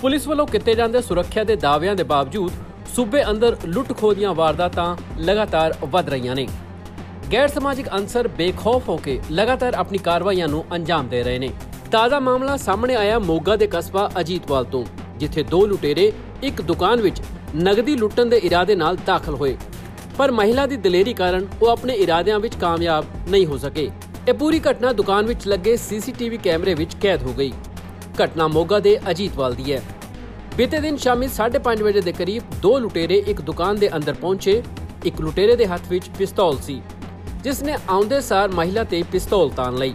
Police ਵੱਲੋਂ ਕੀਤੇ ਜਾਂਦੇ ਸੁਰੱਖਿਆ ਦੇ ਦਾਅਵਿਆਂ ਦੇ ਬਾਵਜੂਦ ਸੂਬੇ ਅੰਦਰ ਲੁੱਟ-ਖੋਹ ਦੀਆਂ ਵਾਰਦਾਤਾਂ ਲਗਾਤਾਰ ਵਧ ਰਹੀਆਂ ਨੇ। ਗੈਰ ਸਮਾਜਿਕ ਅਨਸਰ ਬੇਖੌਫ ਹੋ ਕੇ ਲਗਾਤਾਰ ਆਪਣੀ ਕਾਰਵਾਈਆਂ ਨੂੰ ਅੰਜਾਮ ਦੇ ਰਹੇ ਨੇ। ਤਾਜ਼ਾ ਮਾਮਲਾ ਸਾਹਮਣੇ ਆਇਆ ਮੋਗਾ ਦੇ ਕਸਬਾ ਅਜੀਤਵਾਲ ਤੋਂ, ਜਿੱਥੇ ਦੋ ਲੁਟੇਰੇ ਇੱਕ ਦੁਕਾਨ ਵਿੱਚ ਨਗਦੀ ਲੁੱਟਣ ਦੇ ਇਰਾਦੇ ਨਾਲ ਦਾਖਲ ਹੋਏ। ਪਰ ਮਹਿਲਾ ਦੀ ਦਲੇਰੀ ਕਾਰਨ ਉਹ ਆਪਣੇ ਇਰਾਦਿਆਂ ਵਿੱਚ ਕਾਮਯਾਬ ਨਹੀਂ ਹੋ ਸਕੇ। ਇਹ ਪੂਰੀ ਘਟਨਾ ਦੁਕਾਨ ਵਿੱਚ ਲੱਗੇ ਸੀਸੀਟੀਵੀ ਕੈਮਰੇ ਵਿੱਚ ਕੈਦ ਹੋ ਗਈ। ਘਟਨਾ ਮੋਗਾ ਦੇ ਅਜੀਤਵਾਲ ਦੀ ਹੈ। ਬੀਤੇ ਦਿਨ ਸ਼ਾਮੀ 5:30 ਵਜੇ ਦੇ ਕਰੀਬ ਦੋ ਲੁਟੇਰੇ ਇੱਕ ਦੁਕਾਨ ਦੇ ਅੰਦਰ ਪਹੁੰਚੇ। ਇੱਕ ਲੁਟੇਰੇ ਦੇ ਹੱਥ ਵਿੱਚ ਪਿਸਤੌਲ ਸੀ, ਜਿਸ ਨੇ ਆਉਂਦੇ ਸਾਰ ਮਹਿਲਾ ਤੇ ਪਿਸਤੌਲ ਤਾਨ ਲਈ।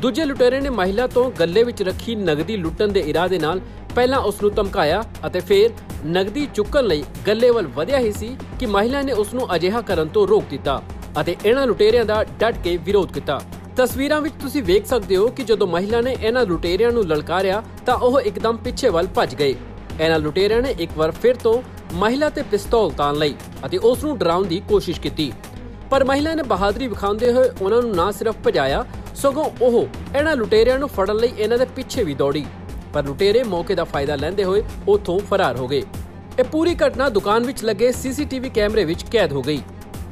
ਦੂਜੇ ਲੁਟੇਰੇ ਨੇ ਮਹਿਲਾ ਤੋਂ ਗੱਲੇ ਵਿੱਚ ਰੱਖੀ ਨਗਦੀ ਲੁੱਟਣ ਦੇ ਇਰਾਦੇ ਨਾਲ ਪਹਿਲਾਂ ਉਸ ਨੂੰ ਧਮਕਾਇਆ ਅਤੇ ਫਿਰ ਨਗਦੀ ਚੁੱਕਣ ਲਈ ਗੱਲੇ ਵੱਲ ਵਧਿਆ ਹੀ ਸੀ ਕਿ ਮਹਿਲਾ ਨੇ ਉਸ ਨੂੰ ਅਜਿਹਾ ਕਰਨ ਤੋਂ ਰੋਕ ਦਿੱਤਾ ਅਤੇ ਇਹਨਾਂ ਲੁਟੇਰਿਆਂ ਦਾ ਡਟ ਕੇ ਵਿਰੋਧ ਕੀਤਾ। ਤਸਵੀਰਾਂ ਵਿੱਚ ਤੁਸੀਂ ਵੇਖ ਸਕਦੇ ਹੋ ਕਿ ਜਦੋਂ ਮਹਿਲਾ ਨੇ ਇਹਨਾਂ ਲੁਟੇਰਿਆਂ ਨੂੰ ਲਲਕਾਰਿਆ ਤਾਂ ਉਹ ਇੱਕਦਮ ਪਿੱਛੇ ਵੱਲ ਭੱਜ ਗਏ। ਇਹਨਾਂ ਲੁਟੇਰਿਆਂ ਨੇ ਇੱਕ ਵਾਰ ਫਿਰ ਤੋਂ ਮਹਿਲਾ ਤੇ ਪਿਸਤੌਲ ਤਾਨ ਲਈ ਅਤੇ ਉਸ ਨੂੰ ਡਰਾਉਣ ਦੀ ਕੋਸ਼ਿਸ਼ ਕੀਤੀ। ਪਰ ਮਹਿਲਾ ਨੇ ਬਹਾਦਰੀ ਵਿਖਾਉਂਦੇ ਹੋਏ ਉਹਨਾਂ ਨੂੰ ਨਾ ਸਿਰਫ ਭਜਾਇਆ, ਸਗੋਂ ਉਹ ਇਹਨਾਂ ਲੁਟੇਰਿਆਂ ਨੂੰ ਫੜਨ ਲਈ ਇਹਨਾਂ ਦੇ ਪਿੱਛੇ ਵੀ ਦੌੜੀ। ਪਰ ਲੁਟੇਰੇ ਮੌਕੇ ਦਾ ਫਾਇਦਾ ਲੈਂਦੇ ਹੋਏ ਉੱਥੋਂ ਫਰਾਰ ਹੋ ਗਏ। ਇਹ ਪੂਰੀ ਘਟਨਾ ਦੁਕਾਨ ਵਿੱਚ ਲੱਗੇ ਸੀਸੀਟੀਵੀ ਕੈਮਰੇ ਵਿੱਚ ਕੈਦ ਹੋ ਗਈ।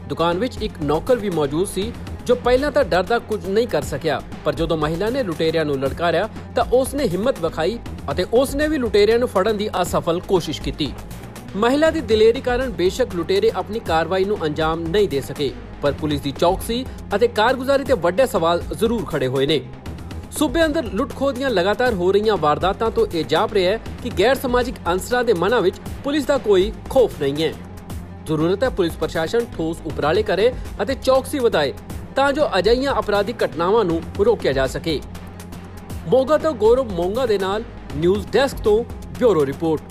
ਦੁਕਾਨ ਵਿੱਚ ਇੱਕ ਨੌਕਰ ਵੀ ਮੌਜੂਦ ਸੀ ਜੋ ਪਹਿਲਾਂ ਤਾਂ ਡਰ ਦਾ ਕੁਝ ਨਹੀਂ ਕਰ ਸਕਿਆ, ਪਰ ਜਦੋਂ ਮਹਿਲਾ ਨੇ ਲੁਟੇਰਿਆਂ ਨੂੰ ਲੜਕਾਰਿਆ ਤਾਂ ਉਸ ਨੇ ਹਿੰਮਤ ਵਿਖਾਈ ਅਤੇ ਉਸ ਨੇ ਵੀ ਲੁਟੇਰਿਆਂ ਨੂੰ ਫੜਨ ਦੀ ਅਸਫਲ ਕੋਸ਼ਿਸ਼ ਕੀਤੀ। ਮਹਿਲਾ ਦੀ ਦਲੇਰੀ ਕਾਰਨ ਬੇਸ਼ੱਕ ਲੁਟੇਰੇ ਆਪਣੀ ਕਾਰਵਾਈ ਨੂੰ ਅੰਜਾਮ ਨਹੀਂ ਦੇ ਸਕੇ, ਪਰ ਪੁਲਿਸ ਦੀ ਚੌਕਸੀ ਅਤੇ ਕਾਰਗੁਜ਼ਾਰੀ ਤੇ ਵੱਡੇ ਸਵਾਲ ਜ਼ਰੂਰ ਖੜੇ ਹੋਏ ਨੇ। ਸੂਬੇ ਅੰਦਰ ਲੁੱਟ-ਖੋਹ ਦੀਆਂ ਲਗਾਤਾਰ ਹੋ ਰਹੀਆਂ ਵਾਰਦਾਤਾਂ ਤੋਂ ਇਹ ਜਾਪ ਰਿਹਾ ਹੈ ਕਿ ਗੈਰ ਸਮਾਜਿਕ ਅੰਸਰਾਂ ਦੇ ਮਨਾਂ ਵਿੱਚ ਪੁਲਿਸ ਦਾ ਕੋਈ ਖੌਫ ਨਹੀਂ ਹੈ। ਜ਼ਰੂਰਤ ਹੈ ਪੁਲਿਸ ਪ੍ਰਸ਼ਾਸਨ ਠੋਸ ਉਪਰਾਲੇ ਕਰੇ ਅਤੇ ਚੌਕਸੀ ਵਧਾਏ। ਤਾਂ ਜੋ ਅਜਿਹੀਆਂ ਅਪਰਾਧਿਕ ਘਟਨਾਵਾਂ ਨੂੰ ਰੋਕਿਆ ਜਾ ਸਕੇ। ਮੋਗਾ ਤੋਂ ਗੌਰਵ ਮੋਂਗਾ ਦੇ ਨਾਲ ਨਿਊਜ਼ ਡੈਸਕ ਤੋਂ ਬਿਊਰੋ ਰਿਪੋਰਟ।